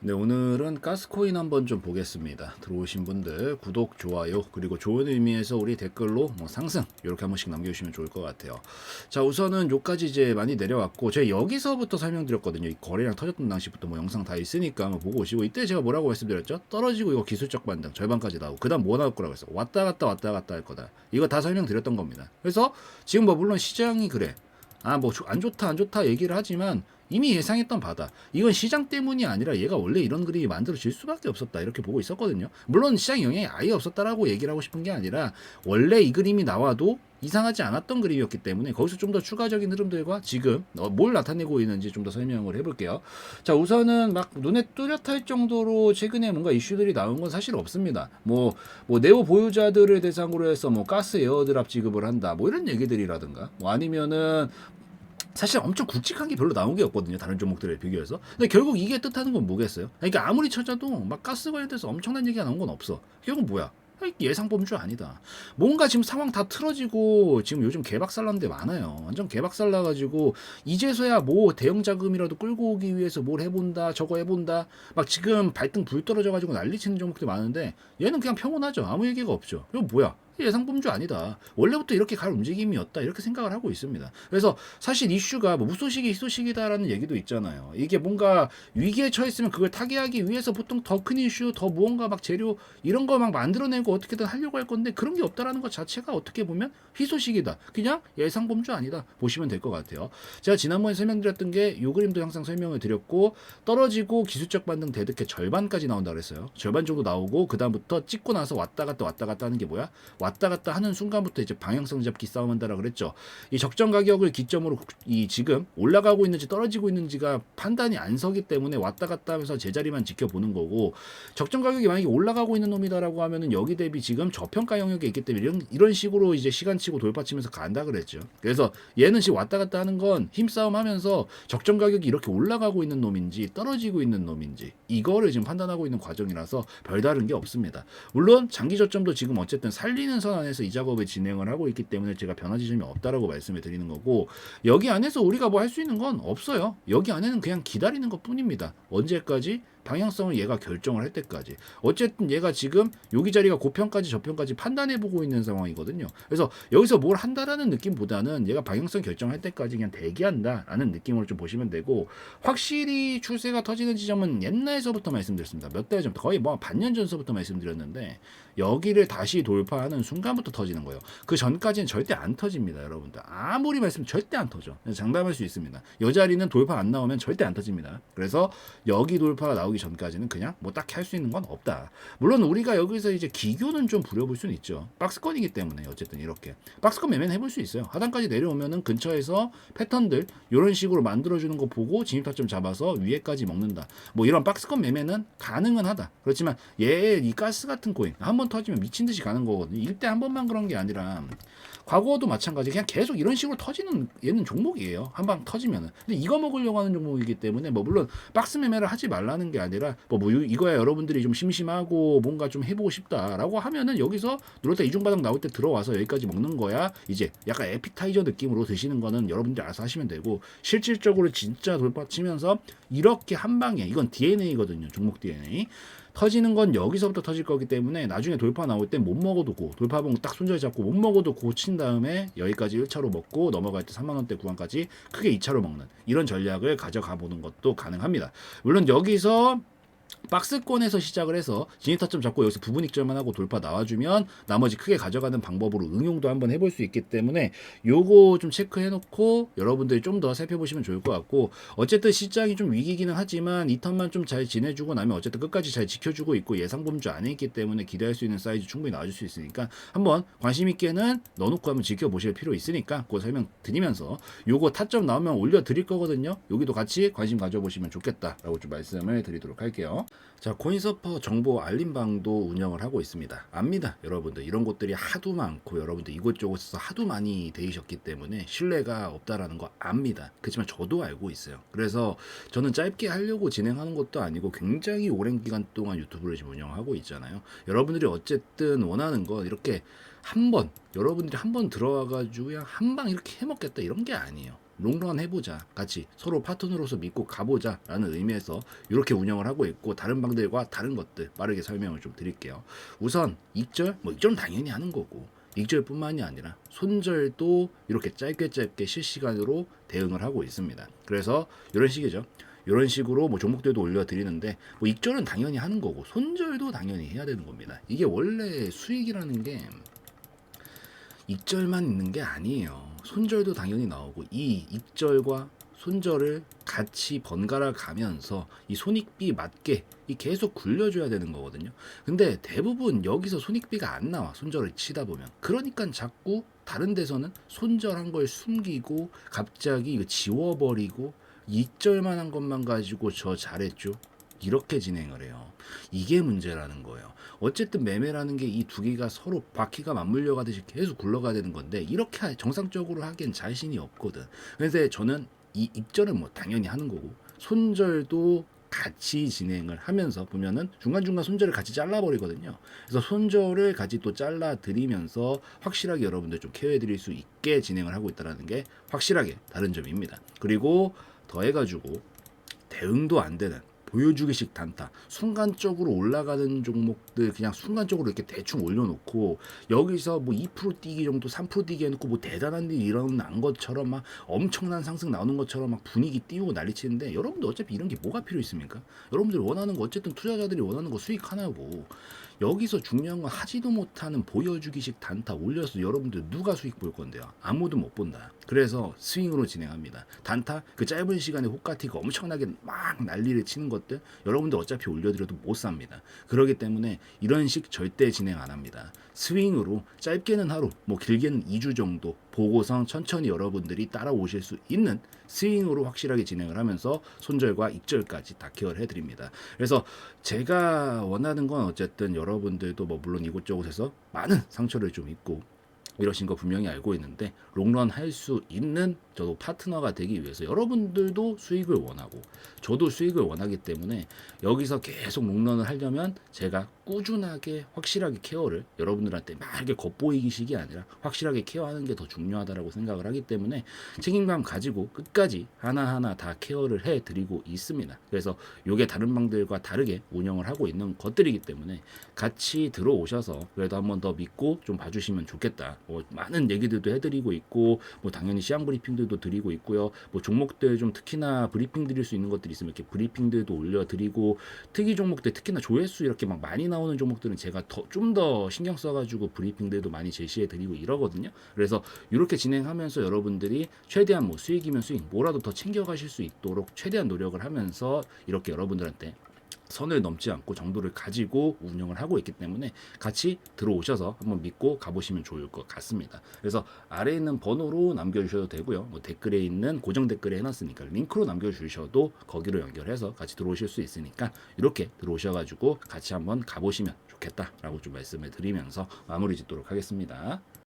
네, 오늘은 가스코인 한번 좀 보겠습니다. 들어오신 분들 구독, 좋아요, 그리고 좋은 의미에서 우리 댓글로 뭐 상승 이렇게 한 번씩 남겨주시면 좋을 것 같아요. 자, 우선은 요까지 이제 많이 내려왔고 제가 여기서부터 설명드렸거든요. 이 거래량 터졌던 당시부터 뭐 영상 다 있으니까 한번 보고 오시고 이때 제가 뭐라고 말씀드렸죠? 떨어지고 이거 기술적 반등 절반까지 나오고 그다음 뭐 나올 거라고 했어? 왔다 갔다 왔다 갔다 할 거다. 이거 다 설명드렸던 겁니다. 그래서 지금 뭐 물론 시장이 그래. 아 뭐 안 좋다 안 좋다 얘기를 하지만 이미 예상했던 바다. 이건 시장 때문이 아니라 얘가 원래 이런 그림이 만들어질 수밖에 없었다. 이렇게 보고 있었거든요. 물론 시장 영향이 아예 없었다라고 얘기를 하고 싶은 게 아니라 원래 이 그림이 나와도 이상하지 않았던 그림이었기 때문에 거기서 좀 더 추가적인 흐름들과 지금 어, 뭘 나타내고 있는지 좀 더 설명을 해볼게요. 자 우선은 막 눈에 뚜렷할 정도로 최근에 뭔가 이슈들이 나온 건 사실 없습니다. 뭐, 뭐 네오 보유자들을 대상으로 해서 뭐 가스 에어드랍 지급을 한다. 뭐 이런 얘기들이라든가 뭐 아니면은 사실 엄청 굵직한 게 별로 나온 게 없거든요. 다른 종목들에 비교해서. 근데 결국 이게 뜻하는 건 뭐겠어요? 그러니까 아무리 찾아도 막 가스 관련돼서 엄청난 얘기가 나온 건 없어. 결국 뭐야? 예상 범주 아니다. 뭔가 지금 상황 다 틀어지고 지금 요즘 개박살난 데 많아요. 완전 개박살나 가지고 이제서야 뭐 대형 자금이라도 끌고 오기 위해서 뭘 해본다, 저거 해본다. 막 지금 발등 불 떨어져 가지고 난리치는 종목들이 많은데 얘는 그냥 평온하죠. 아무 얘기가 없죠. 이거 뭐야? 예상 범주 아니다. 원래부터 이렇게 갈 움직임이었다. 이렇게 생각을 하고 있습니다. 그래서 사실 이슈가 뭐 무소식이 희소식이다라는 얘기도 있잖아요. 이게 뭔가 위기에 처했으면 그걸 타개하기 위해서 보통 더 큰 이슈, 더 무언가 막 재료 이런 거 막 만들어내고 어떻게든 하려고 할 건데 그런 게 없다라는 것 자체가 어떻게 보면 희소식이다. 그냥 예상 범주 아니다. 보시면 될 것 같아요. 제가 지난번에 설명드렸던 게이 그림도 항상 설명을 드렸고 떨어지고 기술적 반등 대득해 절반까지 나온다 그랬어요. 절반 정도 나오고 그 다음부터 찍고 나서 왔다 갔다 왔다 갔다 하는 게 뭐야? 왔다 갔다 하는 순간부터 이제 방향성 잡기 싸움한다라 그랬죠. 이 적정 가격을 기점으로 이 지금 올라가고 있는지 떨어지고 있는지가 판단이 안 서기 때문에 왔다 갔다 하면서 제자리만 지켜보는 거고 적정 가격이 만약에 올라가고 있는 놈이다라고 하면은 여기 대비 지금 저평가 영역에 있기 때문에 이런, 이런 식으로 이제 시간치고 돌파치면서 간다 그랬죠. 그래서 얘는 지금 왔다 갔다 하는 건 힘싸움 하면서 적정 가격이 이렇게 올라가고 있는 놈인지 떨어지고 있는 놈인지 이거를 지금 판단하고 있는 과정이라서 별다른 게 없습니다. 물론 장기 저점도 지금 어쨌든 살리는 선 안에서 이 작업을 진행을 하고 있기 때문에 제가 변화 지점이 없다라고 말씀을 드리는 거고 여기 안에서 우리가 뭐 할 수 있는 건 없어요. 여기 안에는 그냥 기다리는 것 뿐입니다. 언제까지? 방향성을 얘가 결정을 할 때까지. 어쨌든 얘가 지금 여기 자리가 고평까지 저평까지 판단해 보고 있는 상황이거든요. 그래서 여기서 뭘 한다라는 느낌보다는 얘가 방향성 결정할 때까지 그냥 대기한다라는 느낌으로 좀 보시면 되고 확실히 추세가 터지는 지점은 옛날서부터 말씀드렸습니다. 몇 달 전부터 거의 뭐 반년 전서부터 말씀드렸는데 여기를 다시 돌파하는 순간부터 터지는 거예요. 그 전까지는 절대 안 터집니다, 여러분들. 아무리 말씀 절대 안 터져. 장담할 수 있습니다. 이 자리는 돌파 안 나오면 절대 안 터집니다. 그래서 여기 돌파가 나오기 전까지는 그냥 뭐 딱히 할 수 있는 건 없다. 물론 우리가 여기서 이제 기교는 좀 부려볼 수는 있죠. 박스권이기 때문에 어쨌든 이렇게 박스권 매매는 해볼 수 있어요. 하단까지 내려오면은 근처에서 패턴들 이런 식으로 만들어주는 거 보고 진입 타점 잡아서 위에까지 먹는다. 뭐 이런 박스권 매매는 가능은 하다. 그렇지만 얘 이 가스 같은 코인 한 번 터지면 미친 듯이 가는 거거든요. 일대 한 번만 그런 게 아니라 과거도 마찬가지 그냥 계속 이런 식으로 터지는 얘는 종목이에요. 한 방 터지면은. 근데 이거 먹으려고 하는 종목이기 때문에 뭐 물론 박스 매매를 하지 말라는 게 아니라 뭐, 뭐 이거야 여러분들이 좀 심심하고 뭔가 좀 해보고 싶다라고 하면은 여기서 누렇다 이중바닥 나올 때 들어와서 여기까지 먹는 거야. 이제 약간 에피타이저 느낌으로 드시는 거는 여러분들이 알아서 하시면 되고 실질적으로 진짜 돌파 치면서 이렇게 한 방에 이건 DNA거든요. 종목 DNA 터지는 건 여기서부터 터질 거기 때문에 나중에 돌파 나올 때 못 먹어도 고 돌파봉 딱 손절 잡고 못 먹어도 고친 다음에 여기까지 1차로 먹고 넘어갈 때 3만 원대 구간까지 크게 2차로 먹는 이런 전략을 가져가 보는 것도 가능합니다. 물론 여기서 박스권에서 시작을 해서 진입타점 잡고 여기서 부분 익절만 하고 돌파 나와주면 나머지 크게 가져가는 방법으로 응용도 한번 해볼 수 있기 때문에 요거 좀 체크해 놓고 여러분들이 좀 더 살펴보시면 좋을 것 같고 어쨌든 시장이 좀 위기기는 하지만 이 턴만 좀 잘 지내주고 나면 어쨌든 끝까지 잘 지켜주고 있고 예상 범주 안에 있기 때문에 기대할 수 있는 사이즈 충분히 나와줄 수 있으니까 한번 관심 있게는 넣어놓고 한번 지켜보실 필요 있으니까 그 설명 드리면서 요거 타점 나오면 올려드릴 거거든요. 여기도 같이 관심 가져보시면 좋겠다라고 좀 말씀을 드리도록 할게요 자 코인서퍼 정보 알림방도 운영을 하고 있습니다. 압니다 여러분들. 이런 곳들이 하도 많고 여러분들 이곳저곳에서 하도 많이 데이셨기 때문에 신뢰가 없다라는 거 압니다. 그렇지만 저도 알고 있어요. 그래서 저는 짧게 하려고 진행하는 것도 아니고 굉장히 오랜 기간 동안 유튜브를 지금 운영하고 있잖아요. 여러분들이 어쨌든 원하는 건 이렇게 한 번 여러분들이 한 번 들어와 가지고 그냥 한 방 이렇게 해먹겠다 이런 게 아니에요 롱런 해보자 같이 서로 파트너로서 믿고 가보자 라는 의미에서 이렇게 운영을 하고 있고 다른 방들과 다른 것들 빠르게 설명을 좀 드릴게요. 우선 익절 뭐 익절은 당연히 하는 거고 익절뿐만이 아니라 손절도 이렇게 짧게 짧게 실시간으로 대응을 하고 있습니다. 그래서 이런 식이죠. 이런 식으로 뭐 종목들도 올려드리는데 뭐 익절은 당연히 하는 거고 손절도 당연히 해야 되는 겁니다. 이게 원래 수익이라는 게 익절만 있는 게 아니에요. 손절도 당연히 나오고 이 익절과 손절을 같이 번갈아 가면서 이 손익비 맞게 이 계속 굴려줘야 되는 거거든요. 근데 대부분 여기서 손익비가 안 나와 손절을 치다 보면 그러니까 자꾸 다른 데서는 손절한 걸 숨기고 갑자기 이거 지워버리고 익절만 한 것만 가지고 저 잘했죠. 이렇게 진행을 해요. 이게 문제라는 거예요. 어쨌든 매매라는 게 이 두 개가 서로 바퀴가 맞물려 가듯이 계속 굴러가야 되는 건데 이렇게 하- 정상적으로 하기엔 자신이 없거든. 그래서 저는 이 입절은 뭐 당연히 하는 거고 손절도 같이 진행을 하면서 보면은 중간중간 손절을 같이 잘라버리거든요. 그래서 손절을 같이 또 잘라드리면서 확실하게 여러분들 좀 케어해드릴 수 있게 진행을 하고 있다는 게 확실하게 다른 점입니다. 그리고 더해가지고 대응도 안 되는 보여주기식 단타 순간적으로 올라가는 종목들 그냥 순간적으로 이렇게 대충 올려놓고 여기서 뭐 2% 뛰기 정도 3% 뛰기 해놓고 뭐 대단한 일 일어난 것처럼 막 엄청난 상승 나오는 것처럼 막 분위기 띄우고 난리치는데 여러분들 어차피 이런 게 뭐가 필요 있습니까? 여러분들 원하는 거 어쨌든 투자자들이 원하는 거 수익 하나고 여기서 중요한 건 하지도 못하는 보여주기식 단타 올려서 여러분들 누가 수익 볼 건데요? 아무도 못 본다. 그래서 스윙으로 진행합니다. 단타 그 짧은 시간에 호가티가 엄청나게 막 난리를 치는 것들 여러분들 어차피 올려드려도 못 삽니다. 그렇기 때문에 이런 식 절대 진행 안 합니다. 스윙으로 짧게는 하루, 뭐 길게는 2주 정도 보고선 천천히 여러분들이 따라오실 수 있는 스윙으로 확실하게 진행을 하면서 손절과 익절까지 다 케어를 해드립니다. 그래서 제가 원하는 건 어쨌든 여러분들도 뭐 물론 이곳저곳에서 많은 상처를 좀 입고 이러신 거 분명히 알고 있는데 롱런 할 수 있는 저도 파트너가 되기 위해서 여러분들도 수익을 원하고 저도 수익을 원하기 때문에 여기서 계속 롱런을 하려면 제가 꾸준하게 확실하게 케어를 여러분들한테 막 겉보이기식이 아니라 확실하게 케어하는 게 더 중요하다라고 생각을 하기 때문에 책임감 가지고 끝까지 하나하나 다 케어를 해 드리고 있습니다. 그래서 요게 다른 방들과 다르게 운영을 하고 있는 것들이기 때문에 같이 들어오셔서 그래도 한번 더 믿고 좀 봐주시면 좋겠다. 뭐 많은 얘기들도 해드리고 있고 뭐 당연히 시장 브리핑 들도 드리고 있고요. 뭐 종목들 좀 특히나 브리핑 드릴 수 있는 것들이 있으면 이렇게 브리핑들도 올려드리고 특이 종목들 특히나 조회수 이렇게 막 많이 나오는 종목들은 제가 더좀더 신경 써가지고 브리핑들도 많이 제시해드리고 이러거든요. 그래서 이렇게 진행하면서 여러분들이 최대한 뭐 수익이면 수익 뭐라도 더 챙겨가실 수 있도록 최대한 노력을 하면서 이렇게 여러분들한테 선을 넘지 않고 정도를 가지고 운영을 하고 있기 때문에 같이 들어오셔서 한번 믿고 가보시면 좋을 것 같습니다. 그래서 아래에 있는 번호로 남겨주셔도 되고요. 뭐 댓글에 있는 고정 댓글에 해놨으니까 링크로 남겨주셔도 거기로 연결해서 같이 들어오실 수 있으니까 이렇게 들어오셔가지고 같이 한번 가보시면 좋겠다라고 좀 말씀을 드리면서 마무리 짓도록 하겠습니다.